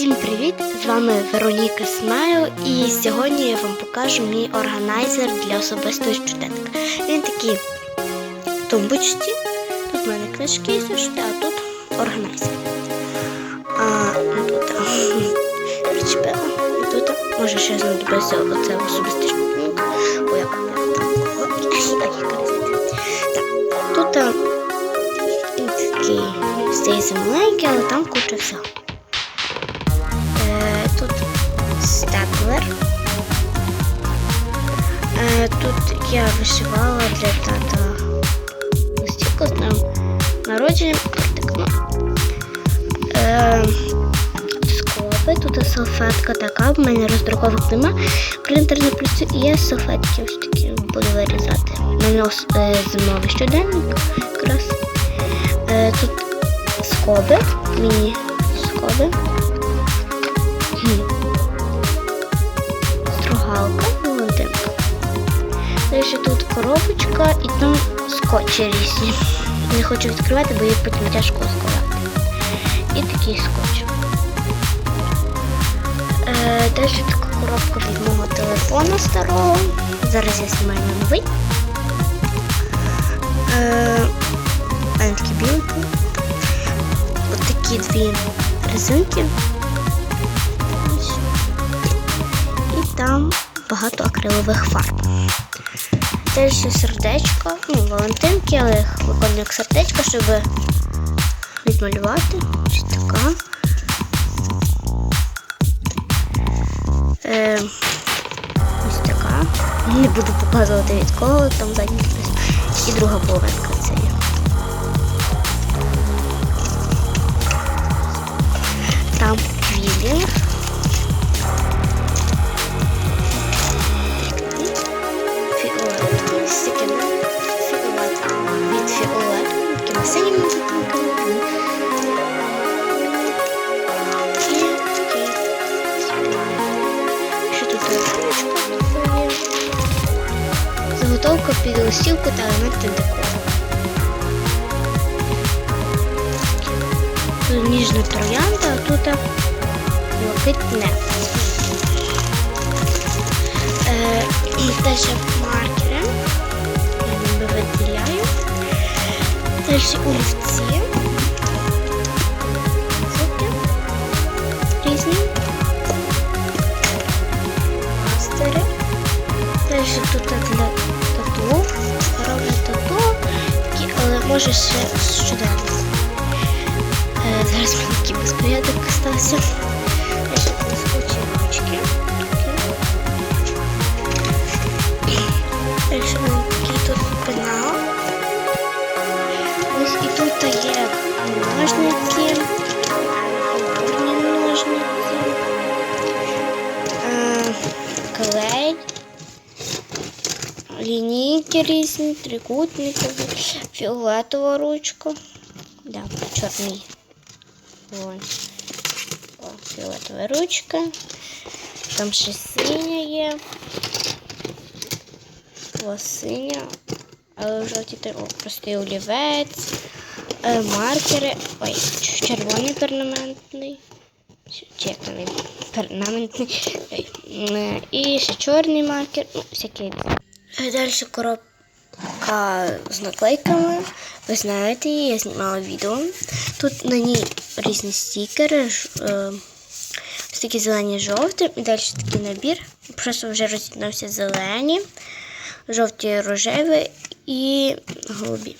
Всім привіт! З вами Вероніка Смайл і сьогодні я вам покажу мій органайзер для особистого щоденника. Він такий в тумбочці. Тут в мене книжки і зошити, а тут органайзер. А ну, тут причепила. І тут може ще знадобиться оце особистий щоденник. Бо я красити. Так, тут він такий здається маленький, але степлер. Е, Тут я вишивала для тата листівку з днем народження тортик. Ну, е, Скоби, тут салфетка така, в мене роздруковок нема. Принтер не працює, і я салфетки ось такі буду вирізати. У мене е, зимовий щоденник якраз. Тут скоби, міні скоби. Коробочка і там скотчі різні. Не хочу відкривати, бо їх потім тяжко складати. І такий скотч. Е, далі така коробка від мого телефону старого. Зараз я знімаю новий. Е, такі білки. Ось такі дві резинки. І там багато акрилових фарб. Теж сердечко, ну, валентинки, але їх виконую як сердечко, щоб відмалювати. Ось така. Е, ось така. Не буду показувати від кого, там задні. І друга половинка це є. Такий Що тут? Заготовка під листівку та елементи декору. Ніжна троянда, а тут блакитне. Е, і далі Далі олівці. Звуки різні. Мастери. Далі тут для тату. Роблю тату. Такі, але може ще щоденно. Е, зараз мені такий безпорядок стався. Далі блискучі ручки. Далі Лінійки різні, трикутники, фіолетова ручка. Да, чорний. Вон. О, фіолетова ручка. Там ще синя є. О, синя. Але в жовтій о, простий олівець. Е, маркери. Ой, червоний перманентний. Чи. Ой, е, І ще чорний маркер. Ну, всякі. Далі коробка з наклейками. Ви знаєте її, я знімала відео. Тут на ній різні стікери. е, Ось такі зелені жовті. І далі такий набір. Просто вже роз'єднався зелені, жовті рожеві і голубі.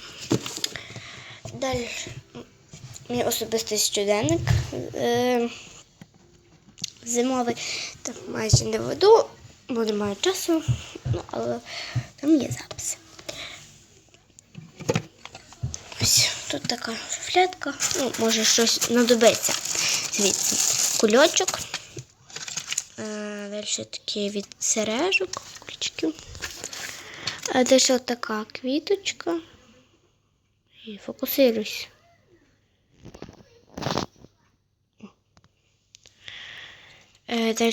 Далі мій особистий щоденник. Е, зимовий. Так майже не веду, бо немає часу, ну, але там є запис. Ось тут така шуфлятка. Ну, може щось знадобиться звідси. Кульочок. Далі такі від сережок, кульчиків. Далі така квіточка. І фокусируюсь. Е, Далі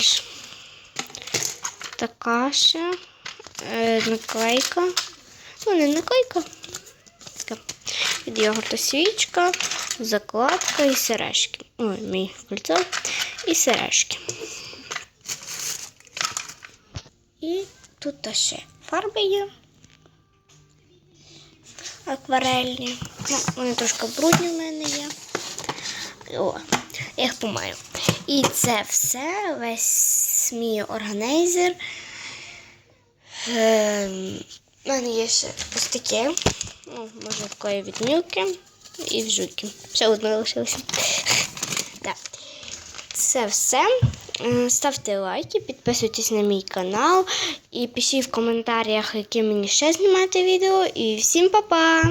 така ще е, наклейка. Ну, не наклейка. Від йогурту свічка, закладка і сережки. Ой, мій кольцо. І сережки. І тут ще фарби є. Акварельні. Ну, вони трошки брудні в мене є. О, я їх помаю. І це все, весь мій органайзер. Ем, У мене є ще ось таке. Ну, може, такої від нюки і в жуки. Все одно лишилося. Так. Це все. Е, Ставте лайки, підписуйтесь на мій канал і пишіть в коментарях, які мені ще знімати відео. І всім па-па!